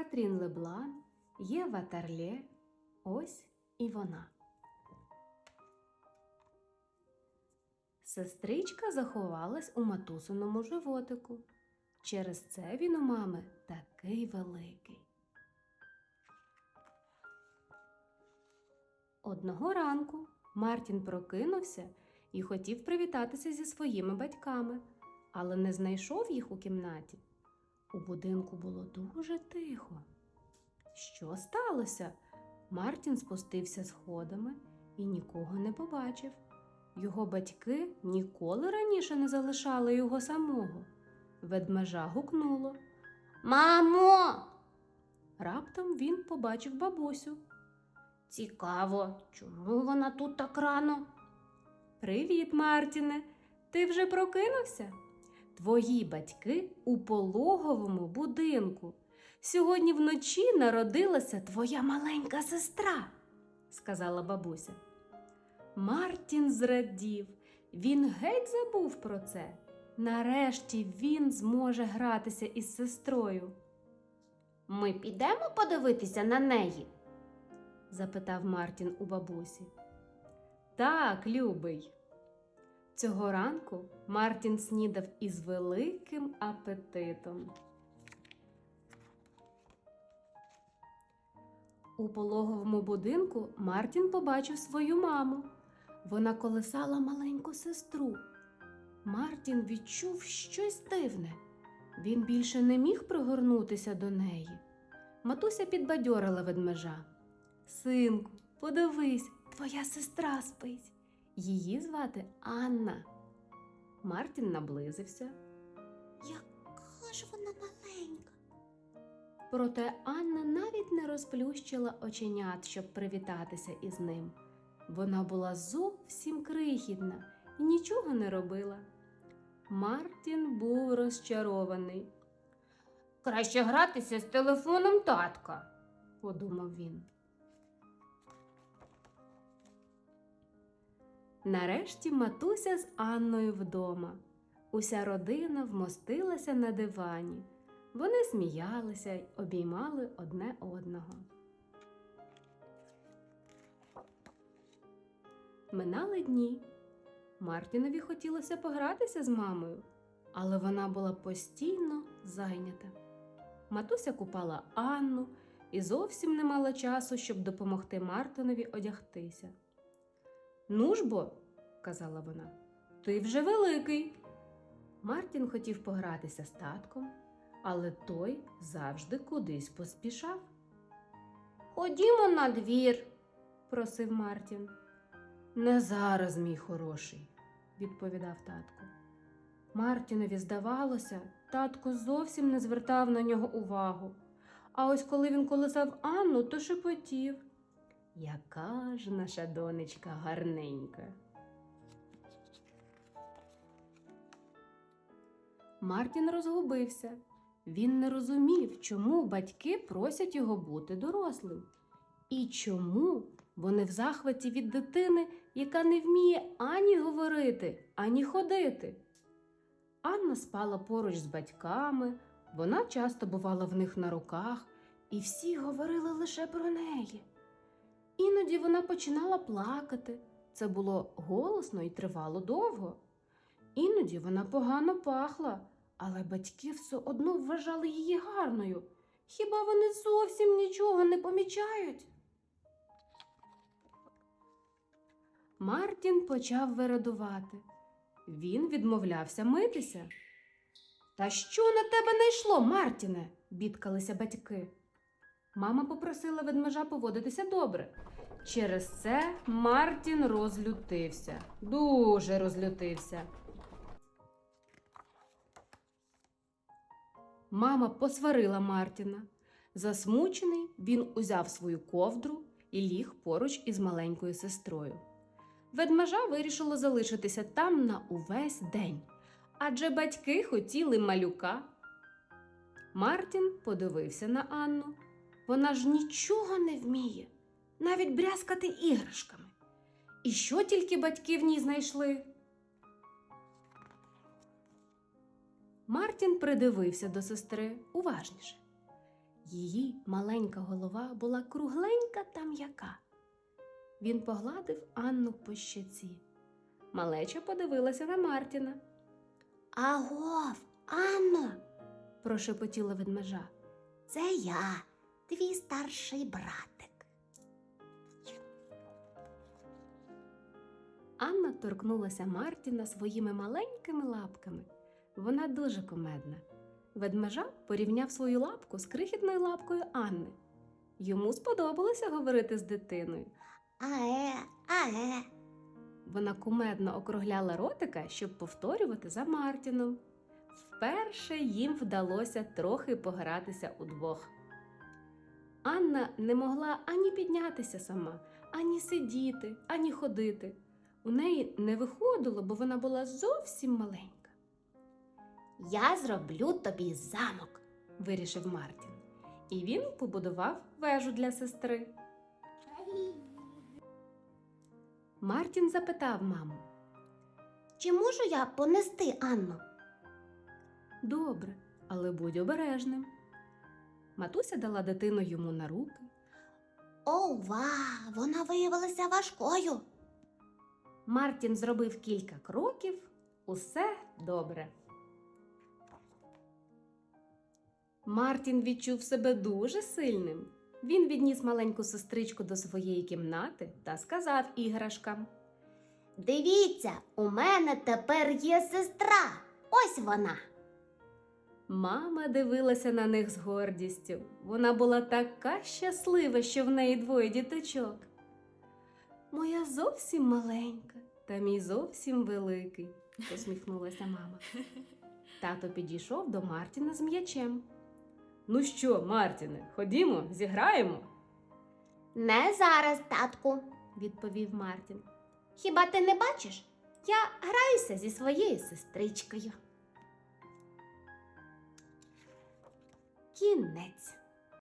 Катрін Леблан, Єва Тарлє. Ось і вона. Сестричка заховалась у матусиному животику. Через це він у мами такий великий. Одного ранку Мартін прокинувся і хотів привітатися зі своїми батьками, але не знайшов їх у кімнаті. У будинку було дуже тихо. Що сталося? Мартін спустився сходами і нікого не побачив. Його батьки ніколи раніше не залишали його самого. Ведмежа гукнуло. Мамо! Раптом він побачив бабусю. Цікаво, чому вона тут так рано? Привіт, Мартіне. Ти вже прокинувся? Твої батьки у пологовому будинку. Сьогодні вночі народилася твоя маленька сестра, сказала бабуся. Мартін зрадів. Він геть забув про це. Нарешті він зможе гратися із сестрою, Ми підемо подивитися на неї. запитав Мартін у бабусі. Так, любий. Цього ранку Мартін снідав із великим апетитом. У пологовому будинку Мартін побачив свою маму. Вона колисала маленьку сестру. Мартін відчув щось дивне. Він більше не міг пригорнутися до неї. Матуся підбадьорила ведмежа. Синку, подивись, твоя сестра спить. Її звати Анна. Мартін наблизився. Яка ж вона маленька? Проте Анна навіть не розплющила оченят, щоб привітатися із ним. Вона була зовсім крихітна і нічого не робила. Мартін був розчарований, Краще гратися з телефоном татка. подумав він. Нарешті матуся з Анною вдома. Уся родина вмостилася на дивані. Вони сміялися й обіймали одне одного. Минали дні. Мартінові хотілося погратися з мамою, але вона була постійно зайнята. Матуся купала Анну і зовсім не мала часу, щоб допомогти Мартинові одягтися. Ну ж бо, казала вона, ти вже великий. Мартін хотів погратися з татком, але той завжди кудись поспішав, Ходімо на двір. просив Мартін. Не зараз, мій хороший, відповідав татко. Мартінові здавалося, татко зовсім не звертав на нього увагу. А ось коли він колисав Анну, то шепотів. Яка ж наша донечка гарненька. Мартін розгубився. Він не розумів, чому батьки просять його бути дорослим. І чому вони в захваті від дитини, яка не вміє ані говорити, ані ходити. Анна спала поруч з батьками, вона часто бувала в них на руках, і всі говорили лише про неї. Іноді вона починала плакати. Це було голосно і тривало довго. Іноді вона погано пахла, але батьки все одно вважали її гарною. Хіба вони зовсім нічого не помічають? Мартін почав вирадувати. Він відмовлявся митися. Та що на тебе найшло, Мартіне? бідкалися батьки. Мама попросила ведмежа поводитися добре. Через це Мартін розлютився, дуже розлютився. Мама посварила Мартіна. Засмучений, він узяв свою ковдру і ліг поруч із маленькою сестрою. Ведмежа вирішило залишитися там на увесь день, адже батьки хотіли малюка. Мартін подивився на Анну. Вона ж нічого не вміє, навіть брязкати іграшками. І що тільки батьки в ній знайшли? Мартін придивився до сестри уважніше. Її маленька голова була кругленька та м'яка. Він погладив Анну по щоці. Малеча подивилася на Мартіна, Агов, Анно, прошепотіла ведмежа. це я, твій старший братик. Анна торкнулася Мартіна своїми маленькими лапками. Вона дуже кумедна. Ведмежа порівняв свою лапку з крихітною лапкою Анни. Йому сподобалося говорити з дитиною. Ае, ае. Вона кумедно округляла ротика, щоб повторювати за Мартіном. Вперше їм вдалося трохи погратися удвох. Анна не могла ані піднятися сама, ані сидіти, ані ходити. У неї не виходило, бо вона була зовсім маленька, Я зроблю тобі замок. вирішив Мартін. І він побудував вежу для сестри. Мартін запитав маму. Чи можу я понести Анну? Добре, але будь обережним. Матуся дала дитину йому на руки. Ова, вона виявилася важкою. Мартін зробив кілька кроків. Усе добре. Мартін відчув себе дуже сильним. Він відніс маленьку сестричку до своєї кімнати та сказав іграшкам. Дивіться, у мене тепер є сестра. Ось вона. Мама дивилася на них з гордістю. Вона була така щаслива, що в неї двоє діточок. Моя зовсім маленька, та мій зовсім великий, посміхнулася мама. Тато підійшов до Мартіна з м'ячем. Ну що, Мартіне, ходімо, зіграємо, Не зараз, татку. відповів Мартін. Хіба ти не бачиш? Я граюся зі своєю сестричкою. Кінець.